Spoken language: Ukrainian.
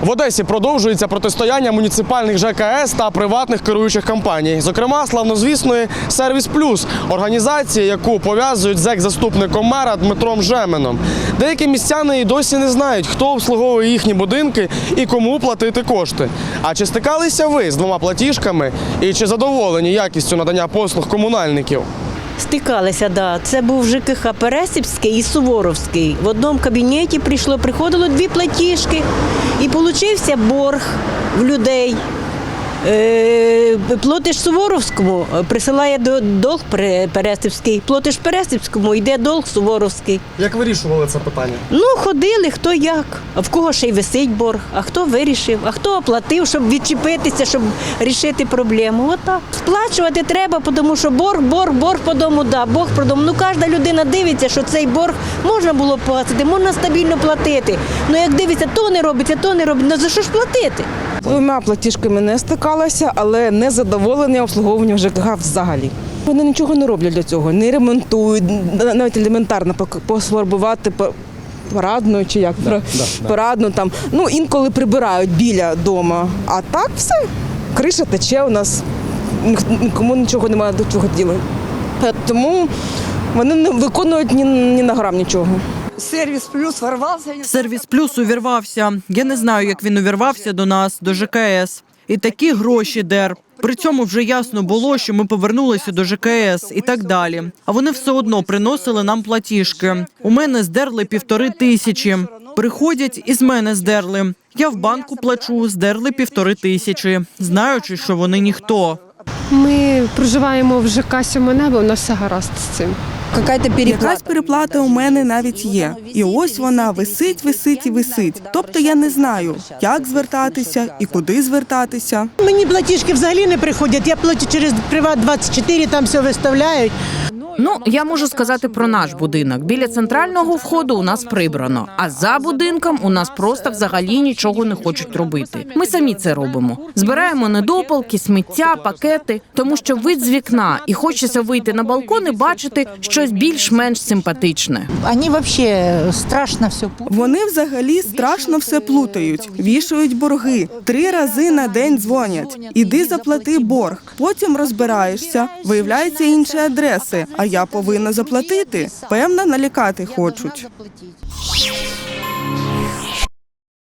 В Одесі продовжується протистояння муніципальних ЖКС та приватних керуючих компаній, зокрема славнозвісної Сервіс Плюс організації, яку пов'язують з екс-заступником мера Дмитром Жеменом. Деякі містяни і досі не знають, хто обслуговує їхні будинки і кому платити кошти. А чи стикалися ви з двома платіжками і чи задоволені якістю надання послуг комунальників? Стикалися, да. Це був ЖКХ Пересипський і Суворовський. В одному кабінеті прийшло, приходило дві платіжки, і получився борг в людей. Е, Платиш Суворовському, присилає долг Пере- Пересипський, платиш Пересипському, йде долг Суворовський. Як вирішували це питання? Ну, ходили хто як, а в кого ще й висить борг, а хто вирішив, а хто оплатив, щоб відчепитися, щоб рішити проблему. Отак. Сплачувати треба, тому що борг, борг, борг по дому, да, борг по дому. Ну, кожна людина дивиться, що цей борг можна було платити, можна стабільно платити. Ну, як дивиться, то не робиться, то не робиться. Ну за що ж платити? Двома платіжками не стикалася, але не задоволення обслуговуванням ЖКГ взагалі. Вони нічого не роблять для цього, не ремонтують, навіть елементарно посфарбувати парадну чи як парадну там. Ну інколи прибирають біля дома. А так все. Криша тече у нас, нікому нічого немає до чого діла. Тому вони не виконують ні, ні на грам нічого. Сервіс плюс ворвався. Сервіс плюс увірвався. Я не знаю, як він увірвався до нас, до ЖКС. І такі гроші дер. При цьому вже ясно було, що ми повернулися до ЖКС і так далі. А вони все одно приносили нам платіжки. У мене здерли півтори тисячі. Приходять і з мене здерли. Я в банку плачу, здерли півтори тисячі, знаючи, що вони ніхто. Ми проживаємо в ЖК «Сьоме небо, у нас все гаразд з цим. Якась переплата у мене навіть є. І ось вона висить, висить і висить. Тобто я не знаю, як звертатися і куди звертатися. Мені платіжки взагалі не приходять. Я платю через Приват 24, там все виставляють. Ну, я можу сказати про наш будинок. Біля центрального входу у нас прибрано, а за будинком у нас просто взагалі нічого не хочуть робити. Ми самі це робимо. Збираємо недопалки, сміття, пакети, тому що вид з вікна і хочеться вийти на балкон і бачити щось більш-менш симпатичне. Вони взагалі страшно все Вони взагалі страшно все плутають, вішають борги, три рази на день дзвонять. Іди заплати борг. Потім розбираєшся, виявляються інші адреси. А я повинна заплатити. Певна, налякати хочуть.